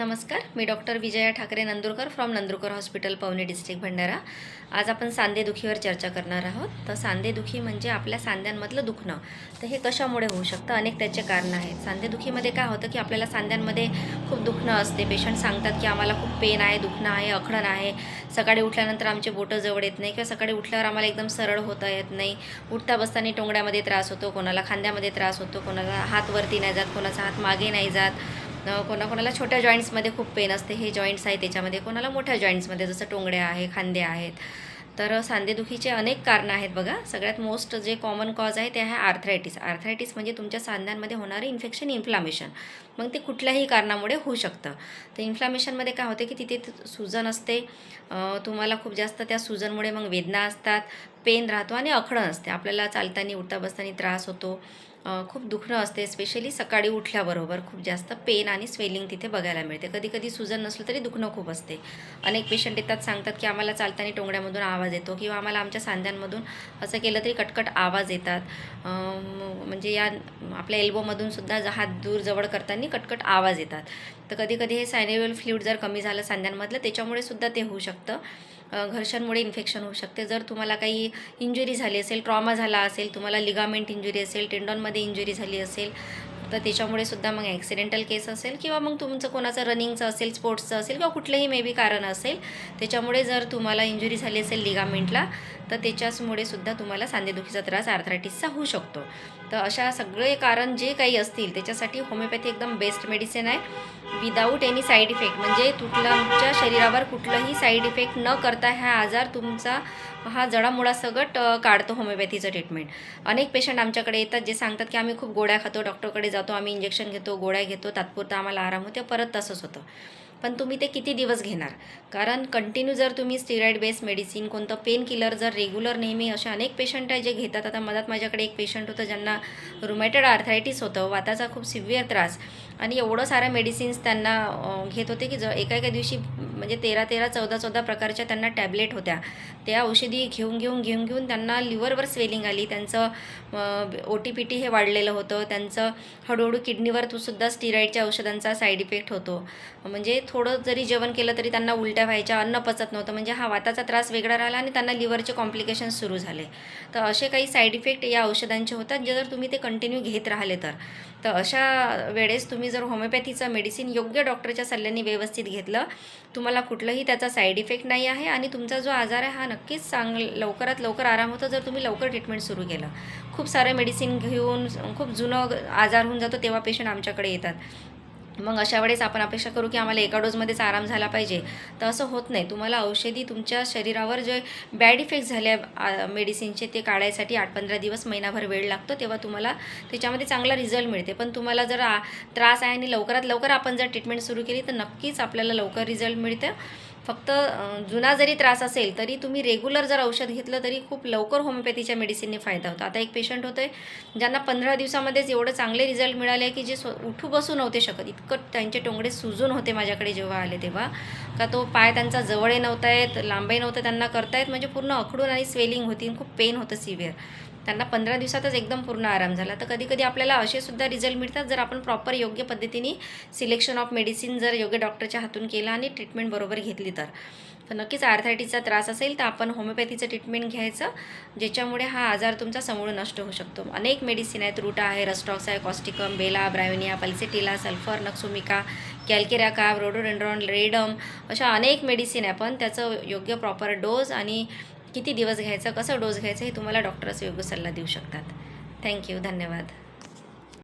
नमस्कार मी doctor Vijaya Thakre Nandurkar from Nandurkar hospital Pavani district Bhandara. आज आपण सांधेदुखीवर चर्चा करणार आहोत. तर सांधेदुखी म्हणजे आपल्या सांध्यांमधलं दुखणं. तर हे कशामुळे होऊ शकतं? अनेक त्याचे कारणं आहेत. सांधेदुखीमध्ये काय होतं की आपल्याला सांध्यांमध्ये खूप दुखणं असते. पेशंट सांगतात की आम्हाला खूप पेन आहे दुखणं आहे अखडण आहे. सकाळी उठल्यानंतर आमचे बोटं जवळ येत नाही किंवा सकाळी उठल्यावर आम्हाला एकदम सरळ होता येत नाही. उठता बसताना टोंगड्यामध्ये त्रास होतो कोणाला खांद्यामध्ये त्रास होतो कोणाला हात वरती नाही जात कोणाचा हात मागे नाही जात. कोणाकोणाला छोट्या जॉईंट्समध्ये खूप पेन असते. हे जॉईंट्स आहे त्याच्यामध्ये. कोणाला मोठ्या जॉईंट्समध्ये जसं टोंगड्या आहे खांदे आहेत. तर सांधेदुखीचे अनेक कारणं आहेत बघा. सगळ्यात मोस्ट जे कॉमन कॉज आहे ते आहे आर्थरायटिस आर्थरायटिस म्हणजे तुमच्या सांध्यांमध्ये होणारे इन्फेक्शन इन्फ्लामेशन मग ते कुठल्याही कारणामुळे होऊ शकतं. तर इन्फ्लामेशनमध्ये काय होते की तिथे सुजन असते. तुम्हाला खूप जास्त त्या सुजनमुळे मग वेदना असतात. पेन राहतो आणि अखडण असते. आपल्याला चालताना उठता बसताना त्रास होतो. खूप दुखणं असते स्पेशली सकाळी उठल्याबरोबर खूप जास्त पेन आणि स्वेलिंग तिथे बघायला मिळते. कधी कधी सुजन नसलं तरी दुखणं खूप असते. अनेक पेशंट येतात सांगतात की आम्हाला चालताना टोंगड्यामधून आवाज येतो किंवा आम्हाला आमच्या सांध्यांमधून असं केलं तरी कटकट आवाज येतात. म्हणजे या आपल्या एल्बोमधून सुद्धा हात दूर जवळ करताना कटकट आवाज येतात. तर कधी कधी हे सायनेबल फ्ल्यूड जर कमी झालं सांध्यांमधलं त्याच्यामुळे सुद्धा ते होऊ शकतं. घर्षणमुळे इन्फेक्शन होऊ शकते. जर तुम्हाला काही इंजुरी झाली असेल ट्रॉमा झाला असेल तुम्हाला लिगामेंट इंजुरी असेल टेंडॉनमध्ये इंजुरी झाली असेल तर त्याच्यामुळे सुद्धा मग ॲक्सिडेंटल केस असेल किंवा मग तुमचं कोणाचं रनिंगचं असेल स्पोर्ट्सचं असेल किंवा कुठलंही मे बी कारण असेल त्याच्यामुळे जर तुम्हाला इंजुरी झाली असेल लिगामेंटला तर त्याच्याचमुळे सुद्धा तुम्हाला सांधेदुखीचा त्रास आर्थरायटिसचा होऊ शकतो. तर अशा सगळे कारण जे काही असतील त्याच्यासाठी होमिओपॅथी एकदम बेस्ट मेडिसिन आहे. विदाऊट एनी साईड इफेक्ट म्हणजे तुमच्या शरीरावर कुठलंही साईड इफेक्ट न करता हा आजार तुमचा हा जडामुळासकट काढतो होमिओपॅथीचं ट्रीटमेंट अनेक पेशंट आमच्याकडे येतात जे सांगतात की आम्ही खूप गोळ्या खातो डॉक्टरकडे जातो आम्ही इंजेक्शन घेतो गोळ्या घेतो तात्पुरता आम्हाला आराम होते परत तसंच होतं. पण तुम्ही ते किती दिवस घेणार? कारण कंटिन्यू जर तुम्ही स्टिरॉइड बेस्ड मेडिसिन कोणतं पेन किलर जर रेग्युलर नेहमी असे अनेक पेशंट आहे जे घेतात आता मधात माझ्याकडे एक पेशंट होतं ज्यांना रुमॅटेड आर्थरायटिस होतं वाताचा खूप सिव्हिअर त्रास. आणि एवढं साऱ्या मेडिसिन्स त्यांना घेत होते की ज एका एका दिवशी म्हणजे तेरा तेरा चौदा चौदा प्रकारच्या त्यांना टॅबलेट होत्या. त्या औषधी घेऊन घेऊन घेऊन घेऊन त्यांना लिव्हरवर स्वेलिंग आली. त्यांचं ओ टी पी टी हे वाढलेलं होतं. त्यांचं हळूहळू किडनीवर तो सुद्धा स्टिरॉईडच्या औषधांचा साईड इफेक्ट होतो. म्हणजे थोडं जरी जेवण केलं तरी त्यांना उलट्या व्हायच्या अन्न पचत नव्हतं. म्हणजे हा वाताचा त्रास वेगळा राहिला आणि त्यांना लिव्हरचे कॉम्प्लिकेशन सुरू झाले. तर असे काही साईड इफेक्ट या औषधांचे होतात. जे जर तुम्ही ते कंटिन्यू घेत राहिले तर. तर अशा वेळेस तुम्ही जर होमिओपॅथीचं मेडिसिन योग्य डॉक्टरच्या सल्ल्याने व्यवस्थित घेतलं तुम्हाला कुठलंही त्याचा साईड इफेक्ट नाही आहे आणि तुमचा जो आजार आहे हा नक्कीच चांग लवकरात लवकर आराम होतो जर तुम्ही लवकर ट्रीटमेंट सुरू केलं. खूप सारे मेडिसिन घेऊन खूप जुनं आजार होऊन जातो तेव्हा पेशंट आमच्याकडे येतात. मग अशा वेळेस आपण अपेक्षा करू की आम्हाला एका डोजमध्येच आराम झाला पाहिजे. तर असं होत नाही. तुम्हाला औषधी तुमच्या शरीरावर जे बॅड इफेक्ट झाले मेडिसिनचे ते काढायसाठी आठ पंधरा दिवस महिनाभर वेळ लागतो तेव्हा तुम्हाला त्याच्यामध्ये चांगला रिझल्ट मिळते. पण तुम्हाला जर आ, त्रास आहे आणि लवकरात लवकर आपण जर ट्रीटमेंट सुरू केली तर नक्कीच आपल्याला लवकर रिझल्ट मिळतं. फक्त जुना जरी त्रास असेल तरी तुम्ही रेग्युलर जर औषध घेतलं तरी खूप लवकर होमिओपॅथीच्या मेडिसिनने फायदा होतो. आता एक पेशंट होते ज्यांना पंधरा दिवसामध्येच एवढं चांगले रिझल्ट मिळाले की जे स्व उठू बसू नव्हते शकत. इतकं त्यांचे टोंगडे सुजून होते माझ्याकडे जेव्हा आले तेव्हा. का तो पाय त्यांचा जवळही नव्हता येत लांबही नव्हतं त्यांना करतायत म्हणजे पूर्ण अखडून आणि स्वेलिंग होती आणि खूप पेन होतं सिव्हिअर त्यांना पंधरा दिवसातच एकदम पूर्ण आराम झाला. तर कधी कधी आपल्याला असे सुद्धा रिझल्ट मिळतात जर आपण प्रॉपर योग्य पद्धतीने सिलेक्शन ऑफ मेडिसिन जर योग्य डॉक्टरच्या हातून केलं आणि ट्रीटमेंट बरोबर घेतली तर. तर नक्कीच आर्थरायटिसचा त्रास असेल तर आपण होमिओपॅथीचं ट्रीटमेंट घ्यायचं ज्याच्यामुळे हा आजार तुमचा समूळ नष्ट होऊ शकतो. अनेक मेडिसिन आहेत रूटा आहे रस्टॉक्स आहे causticum bella bryonia pulsatilla sulphur nux vomica calcarea carb rhododendron redeem अशा अनेक मेडिसिन आहे. पण त्याचं योग्य प्रॉपर डोस आणि किती दिवस घ्यायचं कसं डोस घ्यायचं हे तुम्हाला डॉक्टरच योग्य सल्ला देऊ शकतात. थँक्यू धन्यवाद.